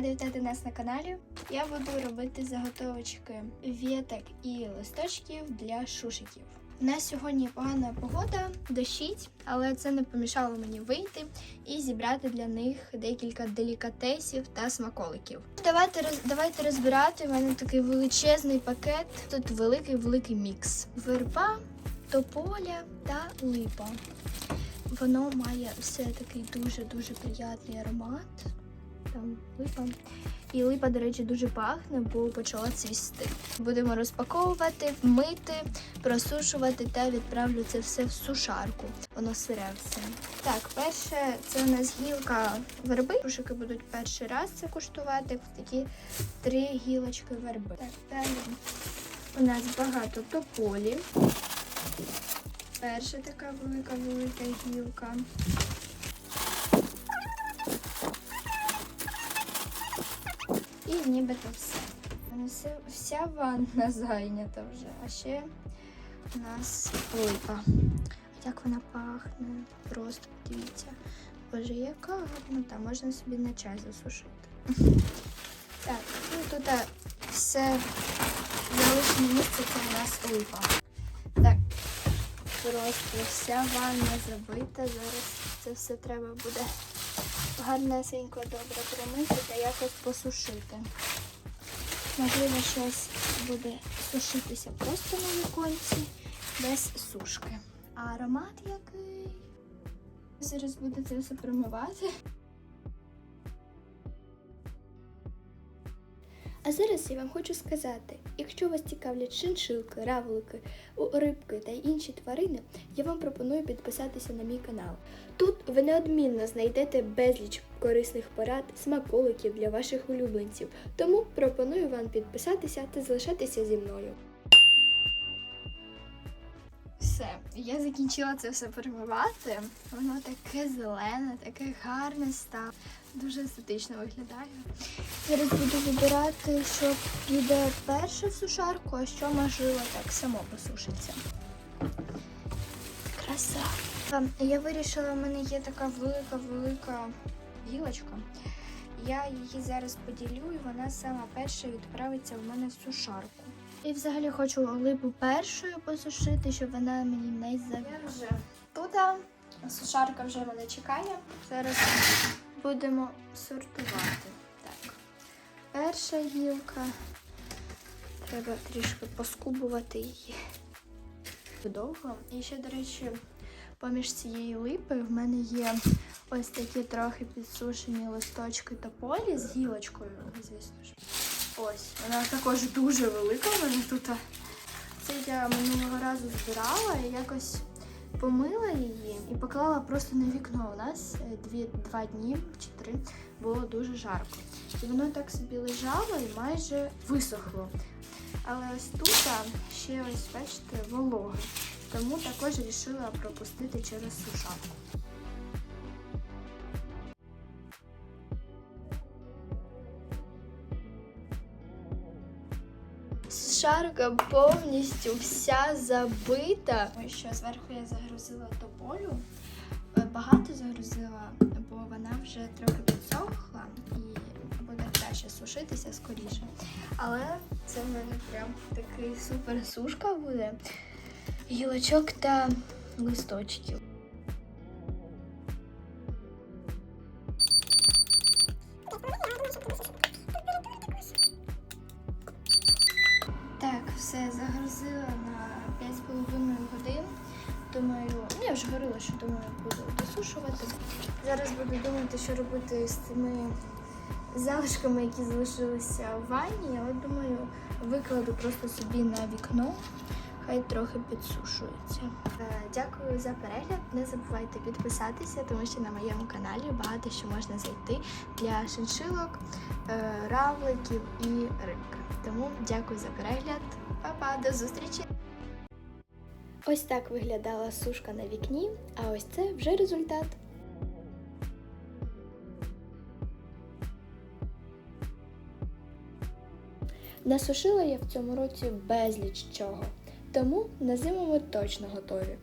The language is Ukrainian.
Рада нас на каналі. Я буду робити заготовочки віток і листочків для шушиків. У нас сьогодні погана погода, дощить, але це не помішало мені вийти і зібрати для них декілька делікатесів та смаколиків. Давайте роз, давайте розбирати. У мене такий величезний пакет. Тут великий великий мікс. Верба, тополя та липа. Воно має все такий дуже-дуже приятний аромат. Там липа. І липа, до речі, дуже пахне, бо почала цвісти. Будемо розпаковувати, мити, просушувати та відправлю це все в сушарку. Воно сире все. Так, перше, це у нас гілка верби. Рушики будуть перший раз це куштувати. Такі три гілочки верби. Так, далі у нас багато тополі. Перша така велика-велика гілка. І нібито все. Вся ванна зайнята вже. А ще у нас липа. Як вона пахне. Просто подивіться. Боже, яка гарна. Можна собі на чай засушити. Так, ну тут все залишне місце це у нас липа. Так, просто вся ванна забита. Зараз це все треба буде гарнесенько добре промити та якось посушити. Можливо, щось буде сушитися просто на віконці без сушки. А аромат який. Зараз буду це все промивати. А зараз я вам хочу сказати, якщо вас цікавлять шиншилки, равлики, рибки та інші тварини, я вам пропоную підписатися на мій канал. Тут ви неодмінно знайдете безліч корисних порад, смаколиків для ваших улюбленців. Тому пропоную вам підписатися та залишатися зі мною. Я закінчила це все перемивати. Воно таке зелене, таке гарне стало. Дуже естетично виглядає. Зараз буду вибирати, що піде перше в сушарку, а що можливо так само посушиться. Краса. Я вирішила, в мене є така велика-велика гілочка. Я її зараз поділю, і вона сама перша відправиться в мене в сушарку. І взагалі хочу липу першою посушити, щоб вона мені не зав'яже. Тут сушарка вже мене чекає. Зараз будемо сортувати. Так. Перша гілка. Треба трішки поскубувати її довго. І ще, до речі, поміж цією липою в мене є ось такі трохи підсушені листочки тополі з гілочкою, звісно ж. Ось, вона також дуже велика мене тут. Це я минулого разу збирала і якось помила її і поклала просто на вікно. У нас е, дві, два дні чи три було дуже жарко. І воно так собі лежало і майже висохло. Але ось тут ще ось, бачите, вологе. Тому також вирішила пропустити через сушарку. Шарка повністю вся забита. Що зверху я загрузила тополю. Е, Багато загрузила, бо вона вже трохи підсохла і буде краще сушитися скоріше. Але це в мене прям такий супер сушка буде. Гілочок та листочків. Так, все загрузила на 5,5 годин. Думаю, ну, я вже говорила, що думаю, буду досушувати. Зараз буду думати, що робити з цими залишками, які залишилися в ванні, але думаю, викладу просто собі на вікно. Хай трохи підсушується. Е, Дякую за перегляд. Не забувайте підписатися, тому що на моєму каналі багато що можна знайти для шиншилок, е, равликів і рибки. Тому дякую за перегляд. Па-па, до зустрічі! Ось так виглядала сушка на вікні, а ось це вже результат. Насушила я в цьому році безліч чого, тому на зиму ми точно готові.